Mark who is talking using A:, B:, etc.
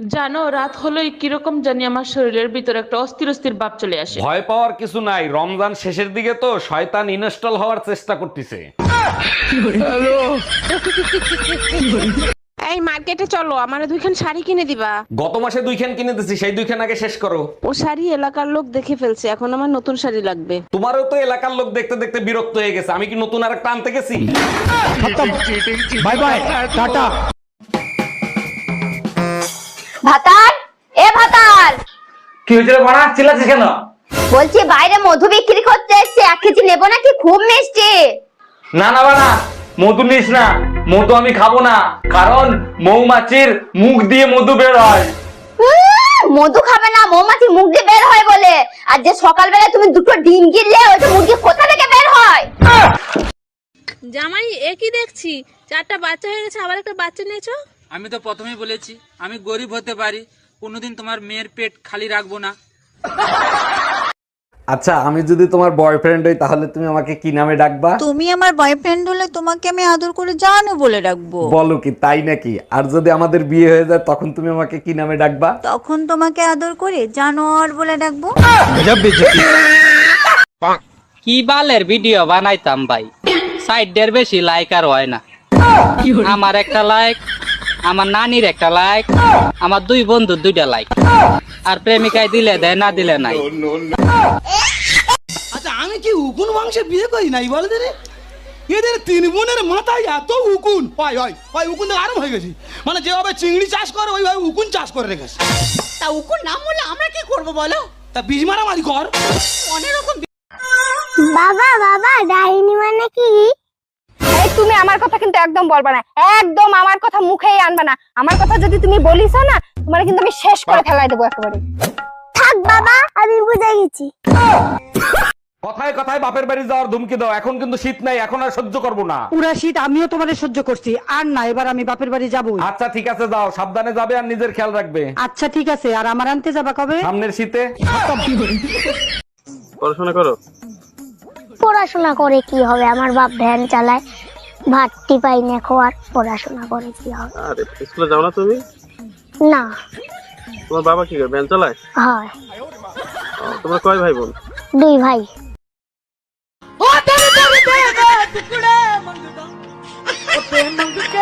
A: জানো রাত হলেই কীরকম জানি আমার শরীরের ভিতরে একটা অস্থির অস্থির ভাব চলে আসে।
B: ভয় পাওয়ার কিছু নাই রমজান শেষের দিকে তো শয়তান ইনস্টল হওয়ার চেষ্টা করতেছে।
C: এই মার্কেটে চলো আমার দুইখান শাড়ি কিনে দিবা।
B: গত মাসে দুইখান কিনে দিছি সেই দুইখান আগে শেষ করো।
C: ও শাড়ি এলাকার লোক দেখে ফেলছে এখন আমার নতুন শাড়ি লাগবে।
B: তোমারও তো এলাকার লোক দেখতে দেখতে বিরক্ত হয়ে গেছে আমি কি নতুন আর একটা আনতে গেছি?
D: বাই বাই টাটা
E: ভাতার? এ ভাতার!
F: কি হয়েছিল বাড়া চিল্লাচ্ছিস কেন?
E: বলছি বাইরে মধু বিক্রি করতে এসছে এক কেজি নেব নাকি? খুব মিষ্টি।
F: না না বাড়া মধু নিস না। মধু আমি খাব না। কারণ মৌমাছির মুখ দিয়ে মধু বের হয়।
E: উম, মধু খাবে না মৌমাছি মুখ দিয়ে বের হয় বলে। আর যে সকালবেলা তুমি দুটো ডিম গিললে ওই তো মুরগি কোথা থেকে বের হয়?
G: জামাই একই দেখছি? চারটা বাচ্চা হয়ে গেছে আবার একটা বাচ্চা নিয়েছো?
H: আমি তো প্রথমেই বলেছি আমি গরিব হতে পারি কোনোদিন তোমার মেয়ের পেট খালি রাখব না।
B: আচ্ছা আমি যদি তোমার বয়ফ্রেন্ড হই তাহলে তুমি আমাকে কি নামে ডাকবা?
I: তুমি আমার বয়ফ্রেন্ড হলে তোমাকে আমি আদর করে জানো বলে ডাকবো
B: বলো কি তাই নাকি? আর যদি আমাদের বিয়ে হয়ে যায় তখন তুমি আমাকে কি নামে ডাকবা?
I: তখন তোমাকে আদর করে জানোয়ার বলে ডাকবো।
H: কি বালের ভিডিও বানাইতাম ভাই? সাইডের বেশি লাইক আর হয় না। আমার একটা লাইক আমার নানির একটা লাইক আমার দুই বন্ধুর দুইটা লাইক আর প্রেমিকায় দিলে দেয় না দিলে নাই।
D: আচ্ছা আমি কি উকুন বংশে বিয়ে করি নাই বলে রে এদের তিন বোনের মাথায় এত উকুন। হয় হয় হয় উকুন আরাম হয়ে গেছি। মানে যেভাবে চিংড়ি চাষ করে ওইভাবে উকুন চাষ করে রেখেছে।
J: তা উকুন নাম বলে আমরা কি করব বলো?
D: তা বীজ মারামারি কর।
J: অনেক রকম
E: বাবা বাবা ডাইনি মানে কি? তুমি আমার কথা কিন্তু একদম বলবা না। একদম আমার কথা মুখেই আনবা না। আমার কথা যদি তুমি বলিস না তোমার কিন্তু আমি শেষ করে ফেলাই দেবো একেবারে। থাক বাবা আমি বুঝে গেছি।
B: কথায় কথায় বাপের বাড়ি যাওয়ার ধুমকি দাও। এখন কিন্তু শীত নাই এখন আর সহ্য করব না।
J: পুরা শীত আমিও তোমাদের সহ্য করছি। আর না এবার আমি বাপের বাড়ি যাব
B: আচ্ছা ঠিক আছে যাও। সাবধানে যাবে আর নিজের খেয়াল রাখবে।
J: আচ্ছা ঠিক আছে। আর আমার আনতে যাবা কবে?
B: সামনের শীতে।
E: পড়াশোনা করে কি হবে? আমার বাপ ভ্যান চালায়। ভাতটি পাই না খাওয়ার পড়াশোনা করে কি হবে
K: আরে স্কুলে যাও না তুমি
E: না
K: তোমার বাবা কি করে ভ্যান চালায়
E: হ্যাঁ
K: তোমার কয় ভাই বোন
E: দুই ভাই ও তেরে তেরে তেরে টুকড়ে মঙ্গুদা ও प्रेम মঙ্গুদা